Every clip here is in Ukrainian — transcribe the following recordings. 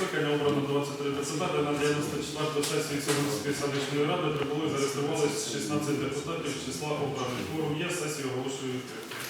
скликання обрано 23 депутати. На 94 сесії Солонської селищної ради прибули зареєструвалися 16 депутатів з числа обраних. Форум є, сесію оголошую відкритою.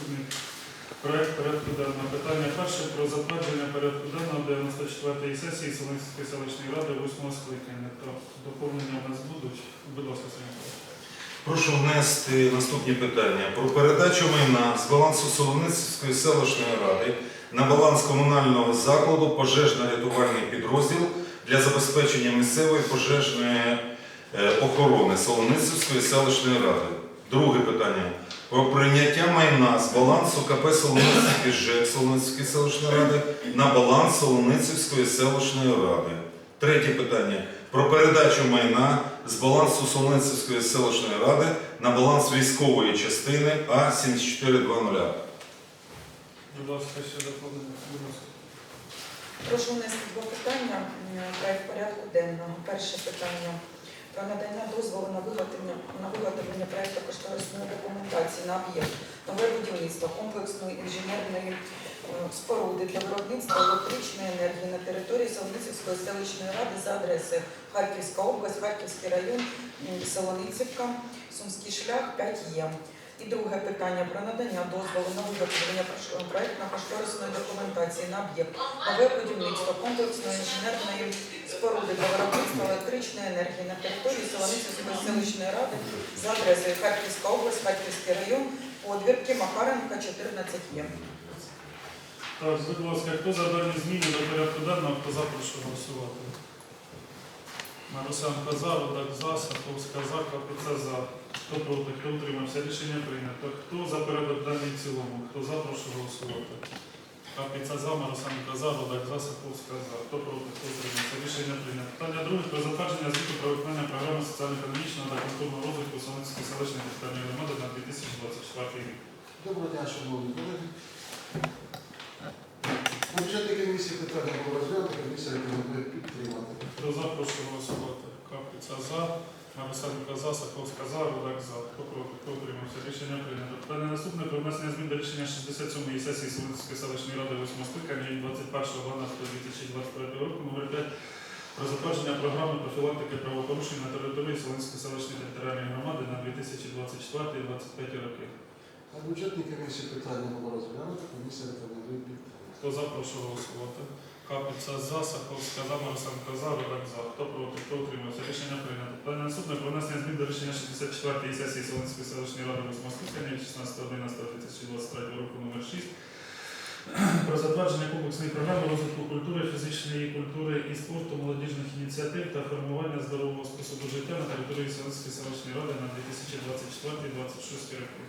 Наступний проект порядку денного. Питання перше про затвердження порядку денного 94-ї сесії Солонської селищної ради 8 скликання. Доповнення у нас будуть. Будь ласка, Сергій. Прошу внести наступні питання про передачу майна з балансу Солоницької селищної ради на баланс комунального закладу пожежно-рятувальний підрозділ для забезпечення місцевої пожежної е, охорони Солоницької селищної ради. Друге питання про прийняття майна з балансу КП Солоницький ЖЕК Солоницької селищної ради на баланс Солоницької селищної ради. Третє питання про передачу майна з балансу Солонцівської селищної ради на баланс військової частини А7420. Будь ласка, ще доповнення. Прошу внести два питання проект порядку денного. Перше питання про надання дозволу на виготовлення на виготовлення проєкту кошторисної документації на об'єкт нове будівництво комплексної інженерної е, споруди для виробництва електричної енергії на території Солоницівської селищної ради за адресою Харківська область, Харківський район, Солоницівка, Сумський шлях 5Є. І друге питання про надання дозволу на виготовлення проєктно-кошторисної документації на об'єкт нове будівництво комплексної інженерної споруди для виробництва електричної енергії на території Солоницької селищної ради за адресою Харківська область, Харківський район, подвірки Макаренка, 14 є. Так, будь ласка, хто за дані зміни до порядку денного, хто за, голосувати. Марусенко за, Рудак за, Саховська за, Капіца за. Хто проти, хто утримався? Рішення прийнято. Хто за денний в цілому? Хто за, прошу голосувати. Капіца за, Марусенко за, Рудак за, Саховська за. Хто проти, хто утримався? Рішення прийнято. Питання друге про затвердження звіту про виконання програми соціально-економічного та культурного розвитку Солонської селищної територіальної громади на 2024 рік. Доброго дня, шановні колеги. На бюджетній комісії питання було розглянуто, комісія рекомендує підтримати. Хто за, прошу голосувати. Капиця за, Марисенко за, Саховська за, Рудак за. Хто проти? Рішення прийнято. Питання наступне про внесення змін до рішення 67-ї сесії Солонської селищної ради 8 скликання від 21.12.2023 року номер 5 про затвердження програми профілактики правопорушень на території Солонської селищної територіальної громади на 2024-2025 роки. На бюджетній комісії питання було розглянуто, комісія рекомендує підтримати. Хто за, прошу голосувати. Капиця за, Саховська за, Марисенко за, Рудак за. Хто проти, хто утримався? Рішення прийнято. Питання наступне про внесення змін до рішення 64-ї сесії Солонської селищної ради 8 скликання від 16.11.2023 року номер 6 про затвердження комплексної програми розвитку культури, фізичної культури і спорту, молодіжних ініціатив та формування здорового способу життя на території Солонської селищної ради на 2024-2026 роки.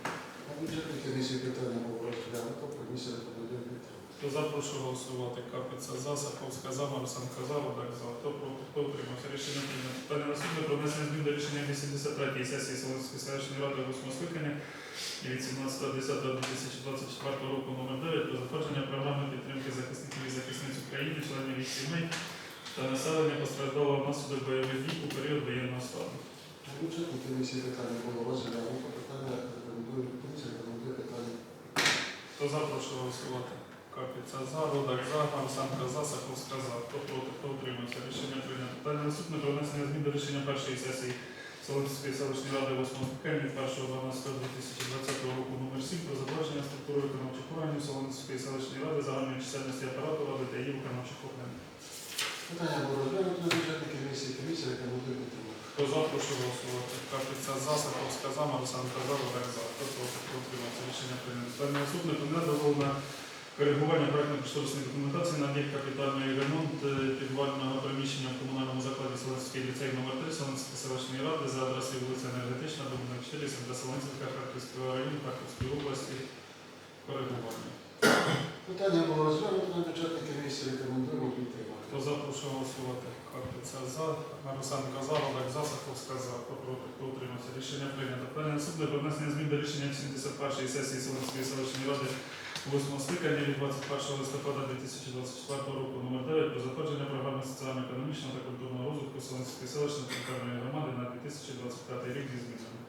На бюджетній комісії питання було розглянуто, комісія рекомендує підтримати. Хто за, голосувати. Капиця за, Саховська за, Марусенко за, Рудак за. Хто проти, хто утримався? Рішення прийнято. Питання наступне про внесення змін до рішення 83-ї сесії Солонської селищної ради 8 скликання від 17.10.2024 року номер 9 про затвердження програми підтримки захисників і захисниць України, членів їх сімей та населення постраждалого внаслідок бойових дій у період воєнного стану. Бюджетні комісії питання було розглянуто. Питання Хто за, прошу голосувати. Капіця за, Рудак за, Марусенко за, Саховська за. Хто проти, хто утримався? Рішення прийнято. Питання наступне про внесення змін до рішення першої сесії Солонської селищної ради 8 скликання від 1.12.2020 року номер 7 про затвердження структури виконавчих органів Солонської селищної ради загальної чисельності апарату ради та її виконавчих органів. Питання було розглянуто на бюджетній комісії. Комісія рекомендує. Хто за, прошу голосувати. Капіця за, Саховська за, Марусенко за, Рудак за. Хто проти, хто утримався? Рішення прийнято. Питання наступне про дозволу на коригування проектно-кошторисної документації на об'єкт капітальний ремонт е, підвального приміщення в комунальному закладі Солонський ліцей номер 3 Солонської селищної ради за адресою вулиця Енергетична, дом 4, для Солонська, Харківського району, Харківської області. Коригування. Питання було розглянуто на бюджетній комісії. Рекомендуємо підтримати. Хто за, прошу голосувати. Картиця за, Марусенко за, Рудак за, Саховська проти, хто утримався? Рішення прийнято. Питання наступне про внесення змін до рішення 71-ї сесії Солонської селищної ради 8 скликання від 21 листопада 2024 року номер 9 про затвердження програми соціально-економічного та культурного розвитку Солонської селищної територіальної громади на 2025 рік зі змінами.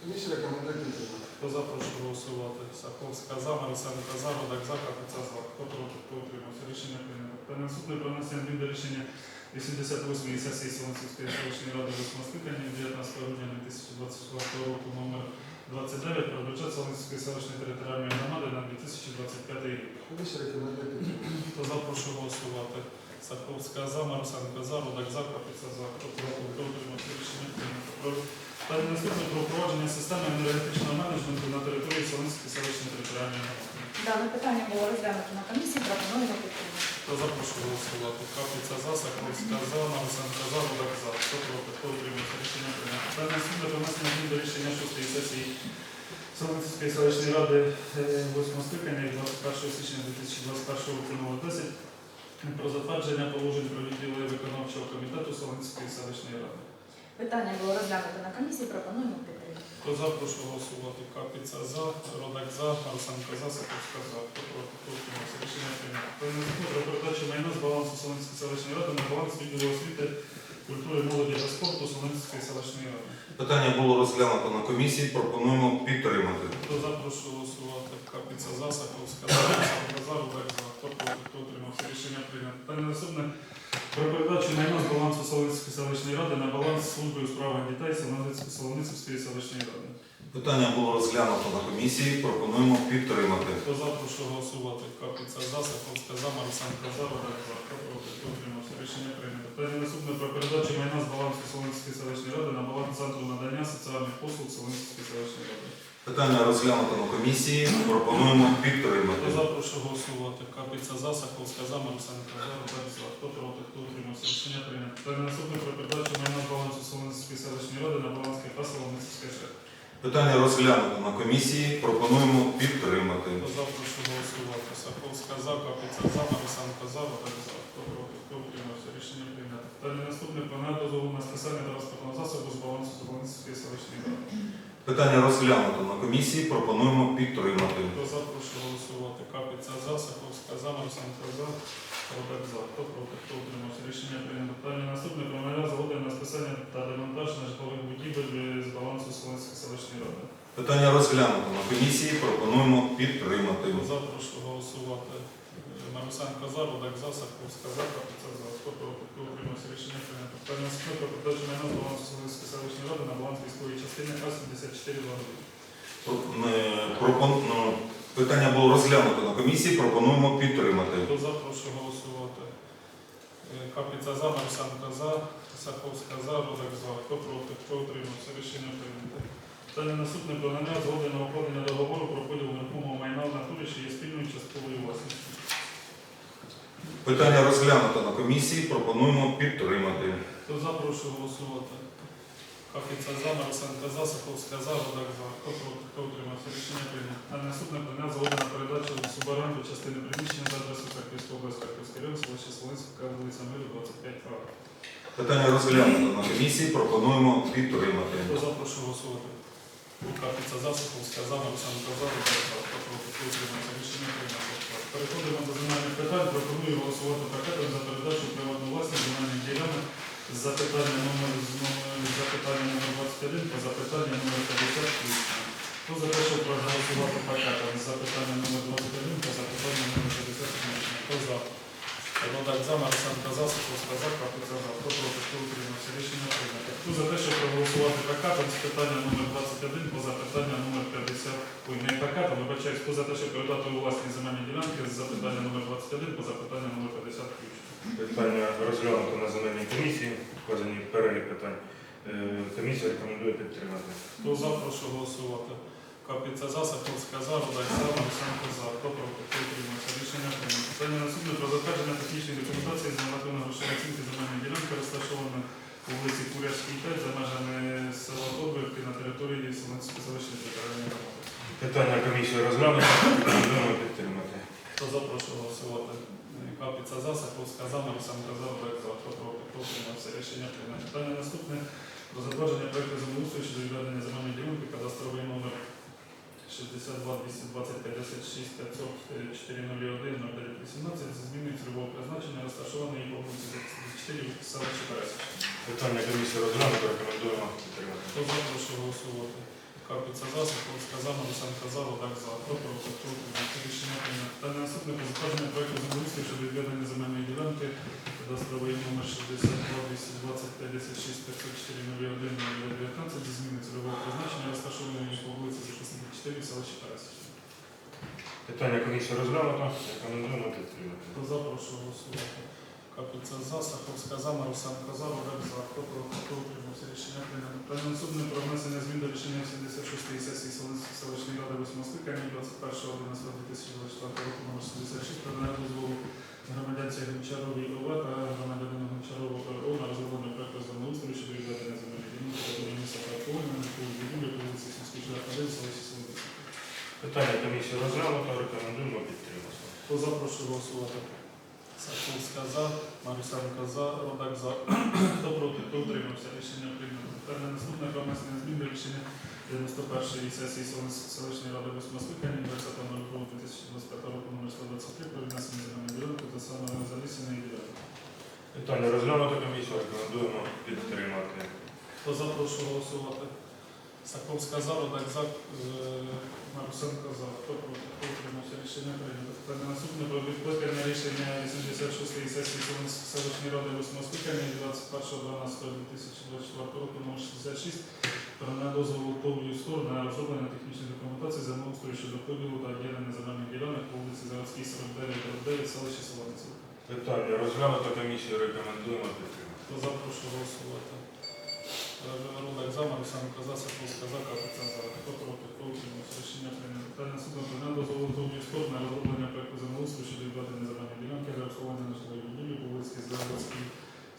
Комісія рекомендує підтримати. Хто за, прошу голосувати. Саховська за, Марусенко за, Рудак за, Капиця. Хто проти, хто утримався? Рішення прийнято. Питання наступне про внесення змін до рішення 88-ї сесії Солонцівської селищної ради 8 скликання 19 грудня 2024 року номер 29 про бюджет Солонцівської селищної територіальної громади на 2025 рік. Комісія рекомендує. Хто за, прошу голосувати. Саховська за, Марусенко за, Рудак за, Капиця за. Хто утримався? Рішення прийнято. Питання наступне про впровадження системи енергетичного менеджменту на території Солонцівської селищної територіальної громади. Дане питання було розглянуто на комісії, пропонуємо підтримати. Хто за, прошу голосувати. Капліця за, Саховська за, Марусенка за, Рудак за. Хто проти, хто утримався? Рішення прийнято. Питання суду про внесення до рішення шостої сесії Солонцівської селищної ради 8 скликання від 21 січня 2021 року номер 10 про затвердження положень про відділи виконавчого комітету Солонцівської селищної ради. Питання було розглянуто на комісії, пропонуємо підтримати. Хто за, прошу голосувати. Капіця за, Родак за, Марусенко за, Саховська за. Хто? Рішення прийнято. Про передачу майна з балансу Солонської селищної ради на баланс відділу освіти, культури, молоді та спорту Солонської селищної ради. Питання було розглянуто на комісії. Пропонуємо підтримати. Хто за, прошу голосувати. Капіця за, Саховська за, за. Хто проти, хто утримався? Рішення прийнято. Питання наступне про передачу майна з балансу Солонської селищної ради на баланс служби у справах дітей Солоницької селищної ради. Питання було розглянуто на комісії. Пропонуємо підтримати. Хто за, прошу голосувати. Капиця за, Саховська за, Марусенко за, Рудак за. Хто проти, хто утримався? Рішення прийнято. Питання наступне про передачу майна з балансу Солонської селищної ради на баланс Центру надання соціальних послуг Солонської селищної ради. Питання розглянуто на комісії. Пропонуємо Хто підтримати. за, прошу голосувати. Капиця за, Саховська за, Марусенко за, за. Хто проти, хто утримався? Рішення прийнято. Питання наступне про передачу майна з балансу Солонської селищної ради на баланс КП Солоницька ШЕ. Питання розглянуто на комісії. Пропонуємо підтримати. За, прошу голосувати. Саховська за, Капиця за, Марусенко за, за. Хто проти, хто утримався? Рішення прийнято. Питання наступне про дозволу на списання транспортного засобу з балансу Солоницької селищної ради. Питання розглянуто на комісії. Пропонуємо підтримати. Хто за, прошу голосувати. Капиця за, Саховська за, Марусенко за, Рудак за. Хто проти, хто утримався? Рішення прийнято. Питання наступне про надання згоди на списання та демонтаж нежитлових будівель з балансу Солонської селищної ради. Питання розглянуто на комісії. Пропонуємо підтримати. Хто за, прошу голосувати. Марусенко за, Рудак за, Саховська за, Капиця за. Хто проти, хто утримався? Рішення про передачу майна з балансу Солонської селищної ради на баланс військової частини А-74 Про- е, пропон- ну, Питання було розглянуто на комісії. Пропонуємо підтримати. Хто за, прошу голосувати. Е, Капиця за, Марсанка за, Саховська за, Рудак за. Хто проти, хто утримався? Рішення прийнято. Питання наступне про надання згоди на укладення договору про поділ нерухомого майна в натурі, що є спільною частковою власністю. Питання розглянуто на комісії. Пропонуємо підтримати. Хто за, прошу голосувати. Капіца за, Марусенка за, Саховська за, Рудак за. Хто проти, хто утримався? Рішення прийнято. А наступне прийняв згоду на передачу суборенду частини приміщення за адресою Харківської області, Харківський район, селище Солинська, вулиця Миру, 25 А. Питання розглянуто на комісії. Пропонуємо підтримати. Хто за, прошу голосувати. Капіца за, Саховська за, Марусенка за, Рудак за. Хто проти, хто утримався? Рішення прийнято. Переходимо до земельних питань. Пропоную голосувати пакетом за передачу приватну власність земельних ділянок з запитання номер запитання номер 21 по запитання номер 50 включно. Хто за те, щоб проголосувати пакетом з запитання номер 21 по запитання номер 50 включно? Хто за? Родак за, Марсенка за, Соколська за, Капиця за. Хто проти, хто утримався? Рішення прийнято. Хто за те, щоб проголосувати пакетом з питання номер 21 по запитання номер 50, ой, не пакетом, вибачаюсь, хто за те, щоб передати у власні земельні ділянки з запитання номер 21 по запитання номер 50 включно? Питання розглянуто на земельній комісії, вказані перелік питань. Е, Комісія рекомендує підтримати. Хто за, прошу голосувати. Капіця за, Саховська за, Рудак за, Марсенко за. Хто утримався? Рішення прийнято. Питання наступне про затвердження технічної документації з нормативної грошової оцінки земельної ділянки, розташованої по вулиці Курявській 5 за межами села Добрівки на території Солонської селищної територіальної громади. Питання комісії розглянуто, рекомендуємо підтримати. Хто за, прошу голосувати. Капіця за, Саховська за, Марсенко за, Рудак за. Хто проти, хто? Рішення прийнято. Питання наступне про затвердження проекту землеустрою щодо відведення земельної ділянки, кадастровий номер 62 220 56 500 401 09 18 зі зміною цільового призначення, розташованої по вулиці 24 в селищі Пересич. Питання комісії розглянуто, рекомендуємо підтримати. Хто за, прошу голосувати. Карпиця за, Саховська за, Марусенка за, Родак за. Хто утримався? Рішення прийнято. Питання наступне про затвердження проекту землеустрою щодо відведення земельної ділянки, кадастровий номер 62 220 56 504 01 19 зі зміною цільового призначення, розташованої по вулиці Захисники 4 в селищі. Питання комісії розглянуто, рекомендуємо підтримати. Хто за, прошу голосувати. Капіця за, Саховська за, Марусенка за, Рудак за. Хто утримався? Рішення прийнято. Питання наступне про внесення змін до рішення 76-ї сесії селищної ради 8 скликання 21.11.2024 року номер 76 про дозволу громадянці Гончаровій ОВ та громадянину Гончарову ОРО на розроблення проекту землеустрою щодо відведення земельної ділянки та будівництва паркової на по вулиці Сільській шлях 1 в селищі Солодиці. Питання комісії розглянуто, рекомендуємо підтримати. Хто за, прошу голосувати. Саховська за, Марусенко за, Родак за. Хто проти, хто утримався? Рішення прийнято. Питання наступне про внесення змін до рішення 91-ї сесії селищної ради 8 скликання 20.02.2025 року номер 123 про віднесення земельної ділянки та саме залісеної ділянки. Питання розглянуто, комісію рекомендуємо підтримати. Хто запрошу голосувати. Саховська за, Родак за, Марусенко за. Хто проти, утримався? Рішення прийнято. Питання наступне про відкликання рішення 86-ї сесії селищної ради 8 скликання 21.12.2024 року номер 66 про дозволу ТОВ «Юстор» на розроблення технічної документації землеустрою щодо поділу та об'єднання земельних ділянок по вулиці Заводській 49 9 селищі Солониці. Питання розглянуто, комісію рекомендуємо підтримати. Хто за, голосувати. За, Марусенко за, Саховська за, Капиця. Хто проти, хто? Рішення прийнято. Питання про надання дозволу ТОВ на розроблення проекту землеустрою щодо відведення земельної ділянки для обслуговування нежитлової будівлі по вулиці Заводській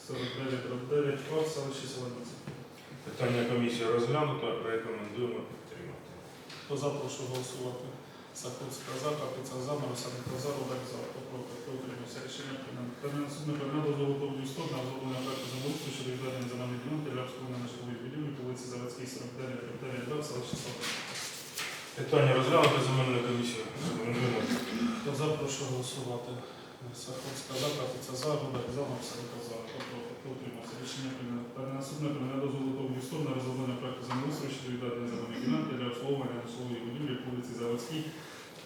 49 9 О, в селищі Солониці. Питання комісії розглянуто, рекомендуємо підтримати. Хто за, прошу голосувати. Саховська за, Капиця за, Марусенко за, Рудак за. Хто проти, утримався? Рішення прийнято. Питання про надання дозволу ТОВ на розроблення проекту землеустрою щодо відведення земельної ділянки для обслуговування нежитлової будівлі по вулиці Заводській 49 9 О, в селищі Солониці. Питання розглянуто, земельну комісію. Хто за, прошу голосувати. Саховська за, Капиця за, Рудак за, Марусенко за. Хто утримався? Рішення прийнято. Питання наступне дозволу ТОВ «Юстор» на розроблення проекту землеустрою щодо відведення земельної ділянки для обслуговування нежитлової будівлі вулиці Заводській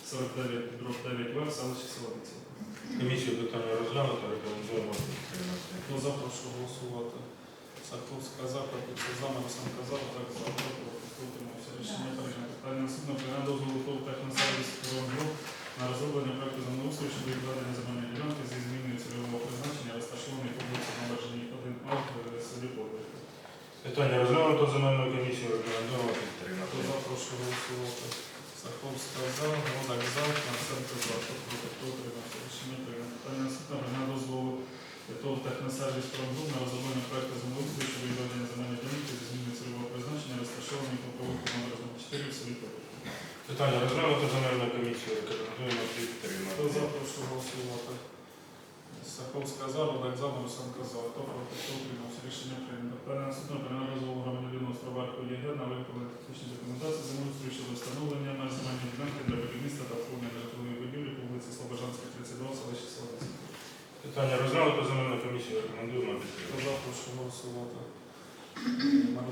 49 дроб 9 В, селищі Солониці. Комісію питання розглянуто, рекомендуємо підтримати. Хто за, прошу голосувати. Саховська за, Капиця за, Марусенко за, Рудак за. Хто проти, хто утримався? Рішення прийнято. Питання наступне про надання дозволу ТОВ «Техносервіс Кривого на розроблення проекту землеустрою щодо відведення земельної ділянки зі зміною цільового призначення, розташованої по вулиці Набережній 1 А в селі Подвір'я. Питання розглянуто, земельну комісію рекомендуємо підтримати. Хто за, прошу голосувати. Саховська за, Родак за, Марценко за. Хто проти, хто утримався? Рішення прийнято. Питання наступне про надання дозволу ТОВ «Техносервіс Промгруп» на розроблення проекту землеустрою щодо відведення земельної ділянки зі зміною цільового Питання розглянуто земельною комісією, рекомендуємо Хто за, підтримати. прошу голосувати. Саховська за, Рудак за, Марусенко за. Хто проти, хто утримався? Рішення прийнято. Питання наступне про дозволу громадянину Островарку ЄГ на виконання технічної документації землеустрою щодо встановлення меж земельної ділянки для будівництва та оформлення житлової будівлі по вулиці Слобожанська, 32, в селищі Солониця. Питання розглянуто земельною комісією, рекомендуємо Хто підтримати. за, прошу голосувати.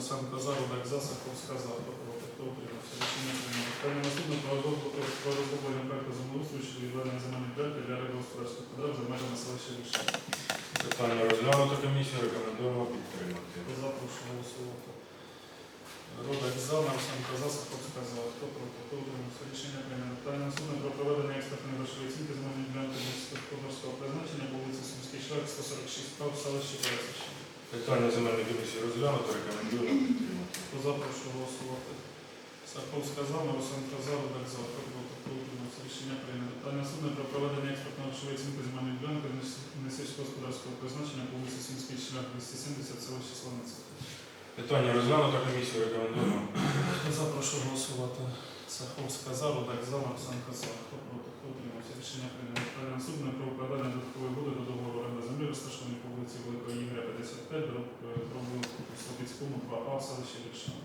Марусенко за, Рудак за, Саховська за. Хто проти, хто утримався? Рішення прийнято. Питання наступне про розроблення проекту землеустрою щодо відведення земельної ділянки для рибогосподарських подряд за межами селища Рішення. Питання розглянуто комісією, рекомендуємо підтримати. Хто за, прошу голосувати. Родак за, Марсенко за, Саховська за. Хто проти, хто утримався? Рішення прийнято. Питання наступне про проведення експертної грошової оцінки земельної ділянки господарського призначення по вулиці Сумський шлях, 146 прав в селищі Пересичі. Питання земельної комісії розглянуто, рекомендуємо підтримати. Хто за, прошу голосувати. Саховська за, Марусенко за, Родак за. Проти, утримався? Рішення прийнято. Питання наступне про проведення експертної грошової оцінки земельної ділянки несільськогосподарського призначення по вулиці Сумський шлях, 270 в селищі Питання розглянуто комісією, рекомендуємо. Хто за, прошу голосувати. Саховська за, Рудак за, Марсенко за. Хто проти, утримався? Рішення прийнято. Питання наступне про укладання додаткової угоди до договору оренди землі, розташованої по вулиці Ігоря, 55, до про вулиці Слобідському, 2А, в селищі Віршина.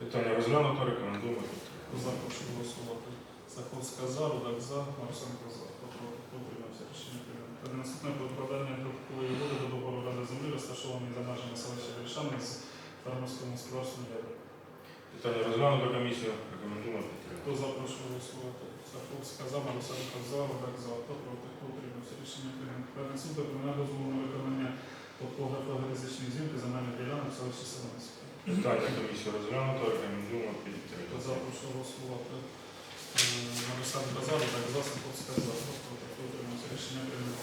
Питання розглянуто, рекомендуємо підтримати. Хто за, прошу голосувати. Саховська за, Рудак за, Марсенко за. Утримався? Рішення прийнято. Наступне про додаткової угоди до договору оренди землі, розташованої за межами селища Віршани з фермерським господарством «Ядер». Питання розглянуто комісією, рекомендуємо підтримати. Хто за, прошу голосувати. Саховська за, Марусенко за, Рудак за. Хто проти, хто утримався? Рішення прийнято. Про дозволу на виконання топографо-геодезичної зйомки земельних ділянок селищі Селенське. Питання комісії розглянуто, рекомендуємо підтримати. за, прошу голосувати. Е, Марусенко за, Рудак за, Саховська за. Хто проти, хто утримався? Рішення прийнято.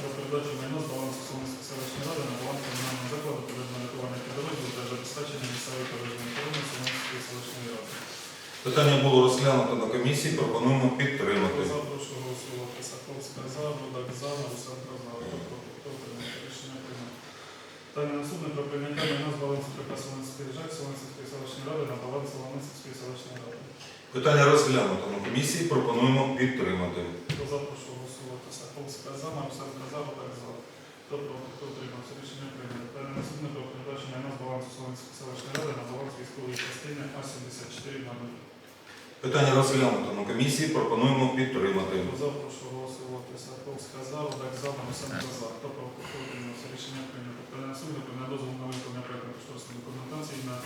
Про передачу майна з балансу Селенської селищної ради на баланс комунального закладу рятування підрозділу для забезпечення місцевої пожежної охорони Селенської селищної ради. Питання було розглянуто на комісії, пропонуємо підтримати. Хто голосувати. Саховська за, Рудак за, Марусенко за. Хто проти, хто утримався? Рішення прийнято. Питання наступне про прийняття з балансу ПК Солонської ЖЕК Солонської селищної ради на баланс Солонської селищної ради. Питання розглянуто на комісії, пропонуємо підтримати. Хто за, прошу голосувати. Саховська за, Марусенко за, за. Хто проти, хто утримався? Рішення прийнято. Питання наступне про передачу майна з балансу Солонської селищної ради на баланс військової частини А-74 на 0. Питання розглянуто на комісії, пропонуємо підтримати. За, прошу голосувати. Саховська за, Рудак за, Марусенко за. Хто проти, хто утримався? Рішення прийнято. Питання наступне про дозволу на виконання проектної кошторисної документації на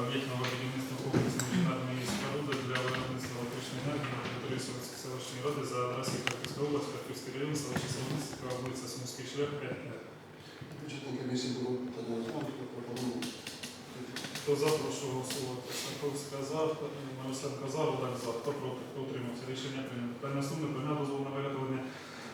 об'єктного будівництва комплексної інженерної споруди для виробництва електричної енергії на території Солонської селищної ради за адресою Харківської області, Харківський район, селище Солоницька, вулиця Сумський шлях, 5 Бюджетній комісії було питання пропонуємо. Хто за, прошу голосувати. Саховська за, Марусенко за, Рудак за. Хто проти, хто утримався? Рішення прийнято. Питання наступне про дозволу на виготовлення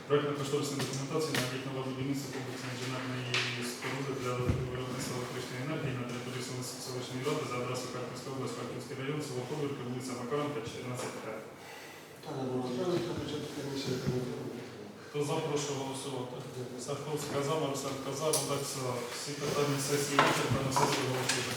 проектно-кошторисної документації на об'єктного будівництва комплексної інженерної споруди для виробництва електричної енергії на території селищної ради за адресою Харківської області, Харківський район, село Ковірка, вулиця Макаренка, 14 Р. Хто за, прошу голосувати. Саховський сказав, Арсен казав, так сказав. Всі питання сесії вичерпані, сесії голосують.